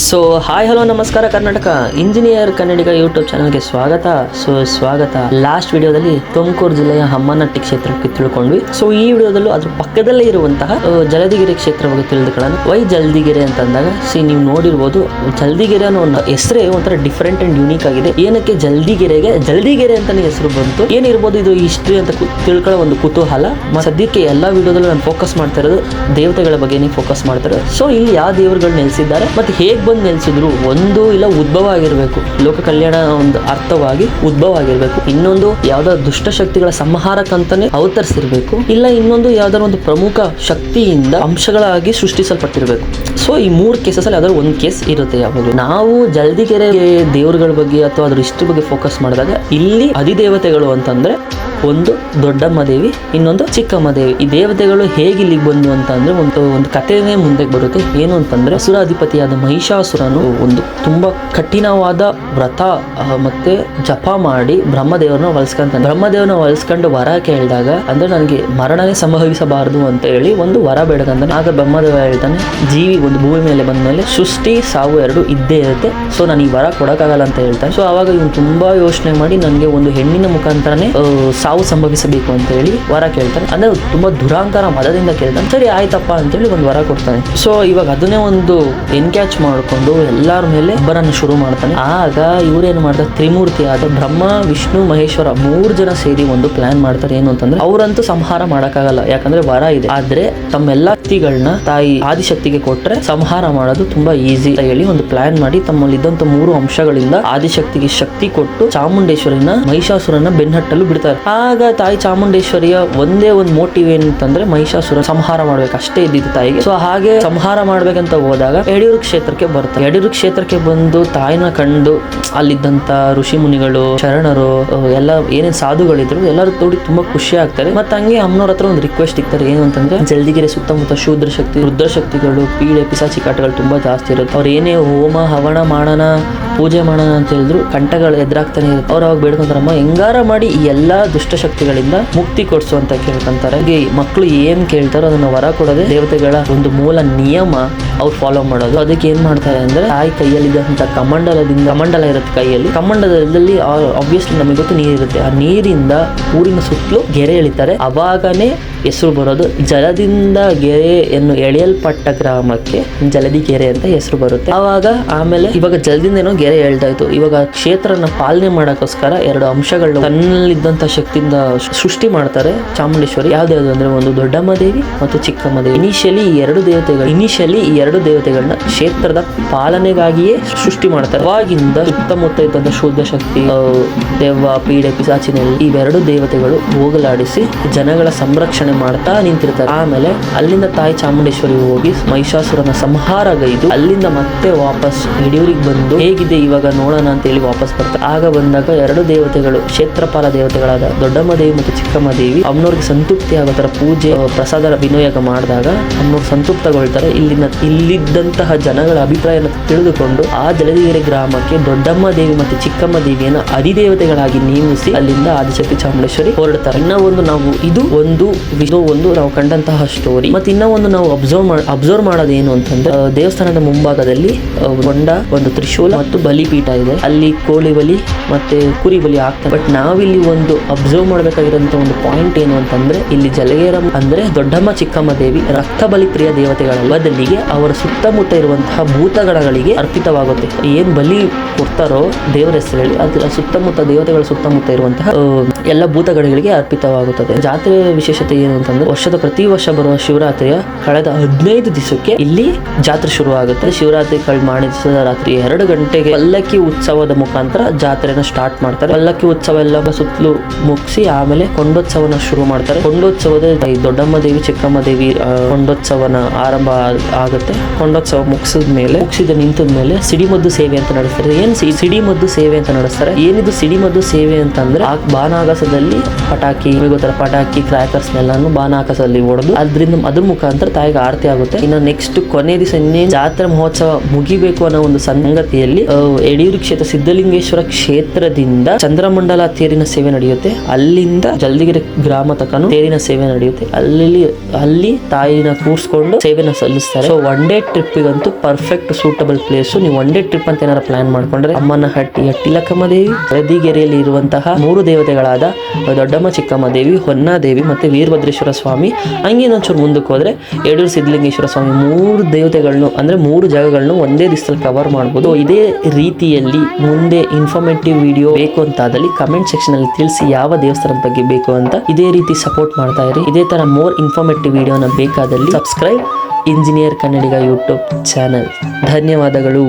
So hi hello ನಮಸ್ಕಾರ, Karnataka. Engineer Kannadiga YouTube ಚಾನಲ್ಗೆ ಸ್ವಾಗತ. ಸೊ ಸ್ವಾಗತ. ಲಾಸ್ಟ್ ವಿಡಿಯೋದಲ್ಲಿ ತುಮಕೂರು ಜಿಲ್ಲೆಯ ಹಮ್ಮನಟ್ಟಿ ಕ್ಷೇತ್ರಕ್ಕೆ ತಿಳ್ಕೊಂಡ್ವಿ. ಸೊ ಈ ವಿಡಿಯೋದಲ್ಲೂ ಅದ್ರ ಪಕ್ಕದಲ್ಲೇ ಇರುವಂತಹ ಜಲದಿಗೆರೆ ಕ್ಷೇತ್ರ ಬಗ್ಗೆ ತಿಳಿದುಕೊಳ್ಳೋಣ. ವೈ ಜಲ್ದಿಗೆರೆ ಅಂತ ಅಂದಾಗ ಸಿ, ನೀವು ನೋಡಿರ್ಬೋದು, ಜಲ್ದಿಗೆರೆ ಅನ್ನೋ ಒಂದು ಹೆಸರೇ ಒಂಥರ ಡಿಫ್ರೆಂಟ್ ಅಂಡ್ ಯೂನಿಕ್ ಆಗಿದೆ. ಏನಕ್ಕೆ ಜಲ್ದಿಗೆರೆಗೆ, ಜಲ್ದಿಗೆರೆ ಅಂತಾನೆ ಹೆಸರು ಬಂತು? ಏನಿರ್ಬೋದು, ಇದು ಹಿಸ್ಟ್ರಿ ಅಂತ ತಿಳ್ಕೊಳ್ಳೋ ಒಂದು ಕುತೂಹಲ. ಸದ್ಯಕ್ಕೆ ಎಲ್ಲಾ ವಿಡಿಯೋದಲ್ಲೂ ನಾನು ಫೋಕಸ್ ಮಾಡ್ತಾ ಇರೋದು ದೇವತೆಗಳ ಬಗ್ಗೆನೇ ಫೋಕಸ್ ಮಾಡ್ತಾರೆ ಸೊ ಇಲ್ಲಿ ಯಾವ ದೇವರುಗಳು ನೆಲೆಸಿದ್ದಾರೆ, ಮತ್ತೆ ಹೇಗ್ ಬಂದು ನೆಲೆಸಿದ್ರು ಒಂದು ಇಲ್ಲ ಉದ್ಭವ ಆಗಿರಬೇಕು. ಲೋಕ ಕಲ್ಯಾಣ ಒಂದು ಅರ್ಥವಾಗಿ ಉದ್ಭವ ಆಗಿರಬೇಕು. ಇನ್ನೊಂದು ಯಾವ್ದಾದ್ರು ದುಷ್ಟ ಶಕ್ತಿಗಳ ಸಂಹಾರಕ್ಕಂತಾನೆ ಅವತರಿಸಿರ್ಬೇಕು. ಇಲ್ಲ ಇನ್ನೊಂದು ಯಾವ್ದಾದ್ರು ಒಂದು ಪ್ರಮುಖ ಶಕ್ತಿಯಿಂದ ಅಂಶಗಳಾಗಿ ಸೃಷ್ಟಿಸಲ್ಪಟ್ಟಿರ್ಬೇಕು. ಸೊ ಈ ಮೂರು ಕೇಸಸ್ ಅಲ್ಲಿ ಯಾವ್ದಾದ್ರು ಒಂದು ಕೇಸ್ ಇರುತ್ತೆ ಯಾವಾಗಲೂ. ನಾವು ಜಲ್ದಿಗೆರೆ ದೇವರುಗಳ ಬಗ್ಗೆ ಅಥವಾ ಅದ್ರ ಇಷ್ಟು ಬಗ್ಗೆ ಫೋಕಸ್ ಮಾಡಿದಾಗ, ಇಲ್ಲಿ ಅಧಿದೇವತೆಗಳು ಅಂತಂದ್ರೆ ಒಂದು ದೊಡ್ಡಮ್ಮ ದೇವಿ, ಇನ್ನೊಂದು ಚಿಕ್ಕಮ್ಮ ದೇವಿ. ಈ ದೇವತೆಗಳು ಹೇಗೆ ಇಲ್ಲಿಗೆ ಬಂದು ಅಂತ ಅಂದ್ರೆ ಒಂದು ಒಂದು ಕಥೆನೇ ಮುಂದೆ ಬರುತ್ತೆ. ಏನು ಅಂತಂದ್ರೆ ಅಸುರಾಧಿಪತಿಯಾದ ಮಹಿಷಾಸುರನು ಒಂದು ತುಂಬಾ ಕಠಿಣವಾದ ವ್ರತ ಮತ್ತೆ ಜಪ ಮಾಡಿ ಬ್ರಹ್ಮದೇವರನ್ನ ಹೊಲ್ಸ್ಕೊಂತಾನೆ ಬ್ರಹ್ಮದೇವನ ಒಲಿಸ್ಕೊಂಡು ವರ ಕೇಳಿದಾಗ ಅಂದ್ರೆ ನನಗೆ ಮರಣನೇ ಸಂಭವಿಸಬಾರದು ಅಂತ ಹೇಳಿ ಒಂದು ವರ ಬೇಡದಂತಾನೆ ಆಗ ಬ್ರಹ್ಮದೇವ ಹೇಳ್ತಾನೆ, ಜೀವಿ ಒಂದು ಭೂಮಿ ಮೇಲೆ ಬಂದ ಮೇಲೆ ಸೃಷ್ಟಿ, ಸಾವು ಎರಡು ಇದ್ದೇ ಇರುತ್ತೆ. ಸೊ ನಾನು ಈ ವರ ಕೊಡಕ್ಕಾಗಲ್ಲ ಅಂತ ಹೇಳ್ತಾನೆ. ಸೊ ಅವಾಗ ಇವನು ತುಂಬಾ ಯೋಚನೆ ಮಾಡಿ, ನನಗೆ ಒಂದು ಹೆಣ್ಣಿನ ಮುಖಾಂತರನೇ ಸಾವು ಸಂಭವಿಸಬೇಕು ಅಂತ ಹೇಳಿ ವರ ಕೇಳ್ತಾನೆ. ಅಂದ್ರೆ ತುಂಬಾ ದುರಾಂತರ ಮದದಿಂದ ಕೇಳ್ತಾನೆ. ಸರಿ, ಆಯ್ತಪ್ಪ ಅಂತೇಳಿ ಒಂದು ವರ ಕೊಡ್ತಾನೆ. ಸೊ ಇವಾಗ ಅದನ್ನೇ ಒಂದು ಎನ್ಕ್ಯಾಚ್ ಮಾಡಿಕೊಂಡು ಎಲ್ಲರ ಮೇಲೆ ಒಬ್ಬರನ್ನು ಶುರು ಮಾಡ್ತಾನೆ. ಆಗ ಇವ್ರೇನು ಮಾಡ್ತಾರೆ? ತ್ರಿಮೂರ್ತಿ ಆದ ಬ್ರಹ್ಮ, ವಿಷ್ಣು, ಮಹೇಶ್ವರ ಮೂರು ಜನ ಸೇರಿ ಒಂದು ಪ್ಲಾನ್ ಮಾಡ್ತಾರೆ. ಏನು ಅಂತಂದ್ರೆ, ಅವರಂತೂ ಸಂಹಾರ ಮಾಡಕ್ಕಾಗಲ್ಲ. ಯಾಕಂದ್ರೆ ವರ ಇದೆ. ಆದ್ರೆ ತಮ್ಮೆಲ್ಲ ಶಕ್ತಿಗಳನ್ನ ತಾಯಿ ಆದಿಶಕ್ತಿಗೆ ಕೊಟ್ರೆ ಸಂಹಾರ ಮಾಡೋದು ತುಂಬಾ ಈಸಿ ಅಂತ ಹೇಳಿ ಒಂದು ಪ್ಲಾನ್ ಮಾಡಿ ತಮ್ಮಲ್ಲಿದ್ದಂತ ಮೂರು ಅಂಶಗಳಿಂದ ಆದಿಶಕ್ತಿಗೆ ಶಕ್ತಿ ಕೊಟ್ಟು ಚಾಮುಂಡೇಶ್ವರಿನ ಮಹಿಷಾಸುರನ ಬೆನ್ನಟ್ಟಲು ಬಿಡ್ತಾರೆ. ಆಗ ತಾಯಿ ಚಾಮುಂಡೇಶ್ವರಿಯ ಒಂದೇ ಒಂದು ಮೋಟಿವ್ ಏನಂತಂದ್ರೆ ಮಹಿಷಾಸುರ ಸಂಹಾರ ಮಾಡ್ಬೇಕು. ಅಷ್ಟೇ ಇದ್ದಿದ್ದು ತಾಯಿಗೆ. ಸೊ ಹಾಗೆ ಸಂಹಾರ ಮಾಡ್ಬೇಕಂತ ಹೋದಾಗ ಯಡಿಯೂರು ಕ್ಷೇತ್ರಕ್ಕೆ ಬರ್ತಾರೆ. ಯಡಿಯೂರು ಕ್ಷೇತ್ರಕ್ಕೆ ಬಂದು ತಾಯಿನ ಕಂಡು ಅಲ್ಲಿದ್ದಂತ ಋಷಿ ಮುನಿಗಳು, ಶರಣರು ಎಲ್ಲ ಏನೇನ್ ಸಾಧುಗಳಿದ್ರು ಎಲ್ಲರೂ ತೋಡಿ ತುಂಬಾ ಖುಷಿ ಆಗ್ತಾರೆ. ಮತ್ತೆ ಹಂಗೆ ಅಮ್ಮನವ್ರ ಹತ್ರ ಒಂದು ರಿಕ್ವೆಸ್ಟ್ ಇರ್ತಾರೆ ಏನು ಅಂತಂದ್ರೆ, ಜಲ್ದಿಗೆರೆ ಸುತ್ತಮುತ್ತ ಶೂದ್ರ ಶಕ್ತಿ, ರುದ್ರ ಶಕ್ತಿಗಳು ಪೀಡೆ ಪಿಸಾಚಿ ಕಾಟಗಳು ತುಂಬಾ ಜಾಸ್ತಿ ಇರುತ್ತೆ. ಅವ್ರು ಏನೇ ಹೋಮ ಹವಣ ಮಾಡೋಣ ಪೂಜೆ ಮಾಡೋಣ ಅಂತ ಹೇಳಿದ್ರು, ಕಂಠಗಳು ಎದುರಾಗ್ತಾನೆ ಇರುತ್ತೆ. ಅವ್ರು ಅವಾಗ ಬೇಡ್ಕೊಂತಾರಮ್ಮ, ಹೆಂಗಾರ ಮಾಡಿ ಈ ಎಲ್ಲಾ ದುಷ್ಟಶಕ್ತಿಗಳಿಂದ ಮುಕ್ತಿ ಕೊಡಿಸು ಅಂತ ಕೇಳ್ಕೊಂತಾರೆ. ಹಾಗೆ ಮಕ್ಕಳು ಏನ್ ಕೇಳ್ತಾರೋ ಅದನ್ನ ವರ ಕೊಡೋದೇ ದೇವತೆಗಳ ಒಂದು ಮೂಲ ನಿಯಮ ಅವ್ರು ಫಾಲೋ ಮಾಡೋದು. ಅದಕ್ಕೆ ಏನ್ ಮಾಡ್ತಾರೆ ಅಂದ್ರೆ, ತಾಯಿ ಕೈಯಲ್ಲಿದ್ದಂತ ಕಮಂಡಲದಿಂದ, ಕಮಂಡಲ ಇರುತ್ತೆ ಕೈಯಲ್ಲಿ. ಕಮಂಡಲದಲ್ಲಿ ಆಬ್ವಿಯಸ್ಲಿ ನಮಗೆ ಗೊತ್ತು ನೀರಿರುತ್ತೆ. ಆ ನೀರಿಂದ ಊರಿನ ಸುತ್ತಲೂ ಗೆರೆ ಎಳಿತಾರೆ. ಅವಾಗನೇ ಹೆಸರು ಬರೋದು ಜಲದಿಂದ ಗೆರೆಯನ್ನು ಎಳೆಯಲ್ಪಟ್ಟ ಗ್ರಾಮಕ್ಕೆ ಜಲದಿ ಗೆರೆ ಅಂತ ಹೆಸರು ಬರುತ್ತೆ. ಆವಾಗ ಆಮೇಲೆ ಇವಾಗ ಜಲದಿಂದ ಏನೋ ಗೆರೆ ಎಳ್ದಾಯ್ತು. ಇವಾಗ ಕ್ಷೇತ್ರನ ಪಾಲನೆ ಮಾಡೋಕ್ಕೋಸ್ಕರ ಎರಡು ಅಂಶಗಳು ತನ್ನಲ್ಲಿದ್ದಂತ ಶಕ್ತಿಯಿಂದ ಸೃಷ್ಟಿ ಮಾಡ್ತಾರೆ ಚಾಮುಂಡೇಶ್ವರಿ. ಯಾವ್ದ್ಯಾವ್ದು ಅಂದ್ರೆ ಒಂದು ದೊಡ್ಡಮ್ಮ ದೇವಿ ಮತ್ತು ಚಿಕ್ಕಮ್ಮ ದೇವಿ. ಇನಿಷಿಯಲಿ ಈ ಎರಡು ದೇವತೆಗಳು ಇನಿಷಿಯಲಿ ಈ ಎರಡು ದೇವತೆಗಳನ್ನ ಕ್ಷೇತ್ರದ ಪಾಲನೆಗಾಗಿಯೇ ಸೃಷ್ಟಿ ಮಾಡ್ತಾರೆ. ಅವಾಗಿಂದ ಸುತ್ತಮುತ್ತ ಇದ್ದಂತ ಶುದ್ಧ ಶಕ್ತಿ ದೇವ ದೆವ್ವ, ಪೀಡೆ, ಪಿಸಾಚಿನಲ್ಲಿ ಇವೆರಡು ದೇವತೆಗಳು ಹೋಗಲಾಡಿಸಿ ಜನಗಳ ಸಂರಕ್ಷಣೆ ಮಾಡ್ತಾ ನಿಂತಿರ್ತಾರೆ. ಆಮೇಲೆ ಅಲ್ಲಿಂದ ತಾಯಿ ಚಾಮುಂಡೇಶ್ವರಿ ಹೋಗಿ ಮಹಿಷಾಸುರನ ಸಂಹಾರಗೈದು ಅಲ್ಲಿಂದ ಮತ್ತೆ ವಾಪಸ್ ಯಡಿಯೂರಿಗೆ ಬಂದು ಹೇಗಿದೆ ಇವಾಗ ನೋಡೋಣ ಅಂತ ಹೇಳಿ ವಾಪಸ್ ಬರ್ತಾರೆ. ಆಗ ಬಂದಾಗ ಎರಡು ದೇವತೆಗಳು, ಕ್ಷೇತ್ರಪಾಲ ದೇವತೆಗಳಾದ ದೊಡ್ಡಮ್ಮ ದೇವಿ ಮತ್ತು ಚಿಕ್ಕಮ್ಮ ದೇವಿ ಅಮ್ಮನವ್ರಿಗೆ ಸಂತೃಪ್ತಿ ಆಗೋ ತರ ಪೂಜೆ ಪ್ರಸಾದ ವಿನಿಯೋಗ ಮಾಡಿದಾಗ ಅಮ್ಮನವ್ರು ಸಂತೃಪ್ತಗೊಳ್ತಾರೆ. ಇಲ್ಲಿನ, ಇಲ್ಲಿದ್ದಂತಹ ಜನಗಳ ಅಭಿಪ್ರಾಯನ ತಿಳಿದುಕೊಂಡು ಆ ಜಲದಿಗೆರೆ ಗ್ರಾಮಕ್ಕೆ ದೊಡ್ಡಮ್ಮ ದೇವಿ ಮತ್ತು ಚಿಕ್ಕಮ್ಮ ದೇವಿಯನ್ನು ಅಧಿದೇವತೆಗಳಾಗಿ ನೇಮಿಸಿ ಅಲ್ಲಿಂದ ಆದಿಶಕ್ತಿ ಚಾಮುಂಡೇಶ್ವರಿ ಹೊರಡ್ತಾರೆ. ಇನ್ನ ಒಂದು ನಾವು, ಇದು ಒಂದು ಇದು ಒಂದು ನಾವು ಕಂಡಂತಹ ಸ್ಟೋರಿ ಮತ್ತೆ ಇನ್ನೊಂದು ನಾವು ಅಬ್ಸರ್ವ್ ಮಾಡೋದು ಅಬ್ಸರ್ವ್ ಮಾಡೋದೇನು ಅಂತಂದ್ರೆ ದೇವಸ್ಥಾನದ ಮುಂಭಾಗದಲ್ಲಿ ಹೊಂಡ, ಒಂದು ತ್ರಿಶೂಲ ಮತ್ತು ಬಲಿಪೀಠ ಇದೆ. ಅಲ್ಲಿ ಕೋಳಿ ಬಲಿ ಮತ್ತೆ ಕುರಿ ಬಲಿ ಆಗ್ತದೆ ಬಟ್ ನಾವಿಲ್ಲಿ ಒಂದು ಅಬ್ಸರ್ವ್ ಮಾಡಬೇಕಾಗಿರುವಂತಹ ಒಂದು ಪಾಯಿಂಟ್ ಏನು ಅಂತಂದ್ರೆ, ಇಲ್ಲಿ ಜಲಗೇರ ಅಂದ್ರೆ ದೊಡ್ಡಮ್ಮ, ಚಿಕ್ಕಮ್ಮ ದೇವಿ ರಕ್ತ ಬಲಿ ಪ್ರಿಯ ದೇವತೆಗಳ ಬದಲಿಗೆ ಅವರ ಸುತ್ತಮುತ್ತ ಇರುವಂತಹ ಭೂತಗಣಗಳಿಗೆ ಅರ್ಪಿತವಾಗುತ್ತೆ. ಏನ್ ಬಲಿ ಕೊಡ್ತಾರೋ ದೇವರ ಹೆಸರಲ್ಲಿ ಅದ್ರ ಸುತ್ತಮುತ್ತ ದೇವತೆಗಳ ಸುತ್ತಮುತ್ತ ಇರುವಂತಹ ಎಲ್ಲ ಭೂತಗಣಗಳಿಗೆ ಅರ್ಪಿತವಾಗುತ್ತದೆ. ಜಾತ್ರೆ ವಿಶೇಷತೆ ಏನು ಅಂತಂದ್ರೆ ವರ್ಷದ ಪ್ರತಿ ವರ್ಷ ಬರುವ ಶಿವರಾತ್ರಿಯ ಕಳೆದ ಹದಿನೈದು ದಿವಸಕ್ಕೆ ಇಲ್ಲಿ ಜಾತ್ರೆ ಶುರು ಆಗುತ್ತೆ ಶಿವರಾತ್ರಿ ಕಳೆದ ಮಾಡಿ ದಿವಸದ ರಾತ್ರಿ ಎರಡು ಗಂಟೆಗೆ ಪಲ್ಲಕ್ಕಿ ಉತ್ಸವದ ಮುಖಾಂತರ ಜಾತ್ರೆನ ಸ್ಟಾರ್ಟ್ ಮಾಡ್ತಾರೆ. ಪಲ್ಲಕ್ಕಿ ಉತ್ಸವ ಎಲ್ಲ ಸುತ್ತಲೂ ಮುಗಿಸಿ ಆಮೇಲೆ ಕೊಂಡೋತ್ಸವನ ಶುರು ಮಾಡ್ತಾರೆ. ಕೊಂಡೋತ್ಸವದ ದೊಡ್ಡಮ್ಮ ದೇವಿ, ಚಿಕ್ಕಮ್ಮ ದೇವಿ ಕೊಂಡೋತ್ಸವನ ಆರಂಭ ಆಗುತ್ತೆ. ಕೊಂಡೋತ್ಸವ ಮುಗಿಸಿದ ಮೇಲೆ, ಮುಗಿಸಿದ ನಿಂತದ ಮೇಲೆ ಸಿಡಿಮದ್ದು ಸೇವೆ ಅಂತ ನಡೆಸ್ತಾರೆ. ಏನ್ ಸಿಡಿಮದ್ದು ಸೇವೆ ಅಂತ ನಡೆಸ್ತಾರೆ? ಏನಿದು ಸಿಡಿಮದ್ದು ಸೇವೆ ಅಂತಂದ್ರೆ ಆ ಬಾನಾಗಾಸದಲ್ಲಿ ಪಟಾಕಿ ಗೊತ್ತಲ್ಲ ಪಟಾಕಿ ಕ್ರ್ಯಾಕರ್ಸ್ ಎಲ್ಲಾನು ಬಾನಾಕಸದಲ್ಲಿ ಹೊಡೆದು ಅದರಿಂದ ಅದ್ರ ಮುಖಾಂತರ ತಾಯಿಗೆ ಆರತಿ ಆಗುತ್ತೆ. ಇನ್ನು ನೆಕ್ಸ್ಟ್ ಕೊನೆ ದಿವಸ ಇನ್ನೇನು ಜಾತ್ರೆ ಮಹೋತ್ಸವ ಮುಗಿಬೇಕು ಅನ್ನೋ ಒಂದು ಸಂಗತಿಯಲ್ಲಿ ಯಡಿಯೂರು ಕ್ಷೇತ್ರ ಸಿದ್ಧಲಿಂಗೇಶ್ವರ ಕ್ಷೇತ್ರದಿಂದ ಚಂದ್ರಮಂಡಲ ತೇರಿನ ಸೇವೆ ನಡೆಯುತ್ತೆ. ಅಲ್ಲಿಂದ ಜಲ್ದಿಗಿರಿ ಗ್ರಾಮ ತಕನು ತೇರಿನ ಸೇವೆ ನಡೆಯುತ್ತೆ. ಅಲ್ಲಿ ಅಲ್ಲಿ ತಾಯಿನ ಕೂರಿಸ್ಕೊಂಡು ಸೇವೆನ ಸಲ್ಲಿಸ್ತಾರೆ. ಸೊ ಒನ್ ಡೇ ಟ್ರಿಪ್ಪಿಗಂತೂ ಪರ್ಫೆಕ್ಟ್ ಸೂಟಬಲ್ ಪ್ಲೇಸು ನೀವು ಒನ್ ಡೇ ಟ್ರಿಪ್ ಅಂತ ಏನಾರ ಪ್ಲಾನ್ ಮಾಡ್ಕೊಂಡ್ರೆ ಅಮ್ಮನ ಅಮ್ಮನಹಟ್ಟಿಯ ಟಿಲಕಮ್ಮ ದೇವಿ ರದಿಗೆರೆಯಲ್ಲಿ ಇರುವಂತಹ ಮೂರು ದೇವತೆಗಳಾದ ದೊಡ್ಡಮ್ಮ, ಚಿಕ್ಕಮ್ಮ ದೇವಿ, ಹೊನ್ನಾದೇವಿ ಮತ್ತೆ ವೀರಭದ್ರೇಶ್ವರ ಸ್ವಾಮಿ ಹಂಗೆ ಇನ್ನೊಂಚೂರು ಮುಂದಕ್ಕೆ ಹೋದರೆ ಯಡೂರು ಸಿದ್ಧಲಿಂಗೇಶ್ವರ ಸ್ವಾಮಿ ಮೂರು ದೇವತೆಗಳನ್ನು ಅಂದರೆ ಮೂರು ಜಾಗಗಳನ್ನು ಒಂದೇ ದಿವಸದಲ್ಲಿ ಕವರ್ ಮಾಡ್ಬೋದು. ಇದೇ ರೀತಿಯಲ್ಲಿ ಮುಂದೆ ಇನ್ಫಾರ್ಮೇಟಿವ್ ವಿಡಿಯೋ ಬೇಕು ಅಂತಾದಲ್ಲಿ ಕಮೆಂಟ್ ಸೆಕ್ಷನ್ ಅಲ್ಲಿ ತಿಳಿಸಿ ಯಾವ ದೇವಸ್ಥಾನದ ಬಗ್ಗೆ ಬೇಕು ಅಂತ ಇದೇ ರೀತಿ ಸಪೋರ್ಟ್ ಮಾಡ್ತಾ ಇರಿ. ಇದೇ ತರ ಮೋರ್ ಇನ್ಫಾರ್ಮೇಟಿವ್ ವಿಡಿಯೋನ ಬೇಕಾದಲ್ಲಿ subscribe engineer Kannadiga YouTube channel ಧನ್ಯವಾದಗಳು.